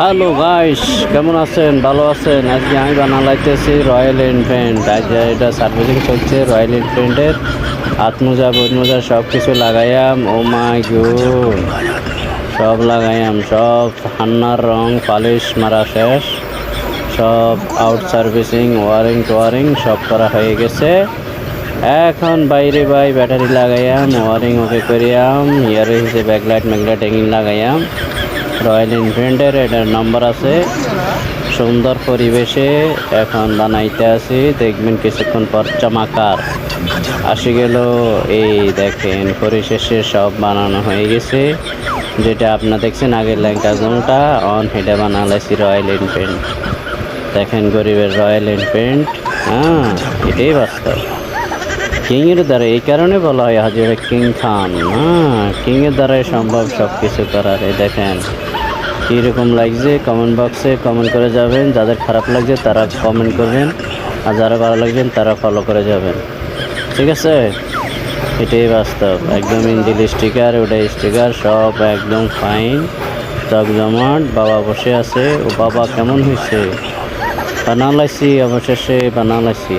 Hello guys, কেমন আছেন? ভালো আছেন? আজকে আমি বানালাইতেছি রয়্যাল এনফিল্ড আজ এটা সার্ভিসিং চলছে রয়্যাল এনফিল্ডের হাত মোজা বুট মোজা সব কিছু লাগাইয়াম। ও মাই গুড, সব লাগাইয়াম। সব হান্নার রং, পালিশ, মারা শেষ। সব আউট সার্ভিসিং ওয়ারিং টোয়ারিং সব করা হয়ে গেছে। এখন বাইরে বাই ব্যাটারি লাগাইয়াম ওয়ারিং ওকে করিয়াম। ইয়ারে হিসেবে ব্যাকলাইট ম্যাকলাইট এগিন লাগাইয়াম। রয়্যাল এনফিল্ডের এটার নাম্বার আছে। সুন্দর পরিবেশে এখন বানাইতে আছি। দেখবেন কিছুক্ষণ পর চমাকার আসি গেল, এই দেখেন পরিশেষে সব বানানো হয়ে গেছে। যেটা আপনার দেখছেন আগের ল্যাঙ্কা জোনটা অন হেডে বানালাইছি রয়্যাল এনফিল্ড দেখেন গরিবের রয়্যাল এনফিল্ড হ্যাঁ এটাই বাস্তব। কিংয়ের দ্বারা, এই কারণে বলা হয় হাজিরা কিং খান হ্যাঁ কিংয়ের দ্বারাই সম্ভব সব কিছু করার, এই দেখেন। কীরকম লাগছে কমেন্ট বক্সে কমেন্ট করে যাবেন। যাদের খারাপ লাগছে, তারা কমেন্ট করবেন। আর যারা ভালো লাগবেন তারা ফলো করে যাবেন। ঠিক আছে? এটাই বাস্তব। একদম ইঞ্জিল স্টিকার ওটা স্টিকার সব একদম ফাইন জমজমাট বাবা বসে আছে। ও বাবা কেমন হয়েছে? বানালাইছি অবশেষে বানালাইছি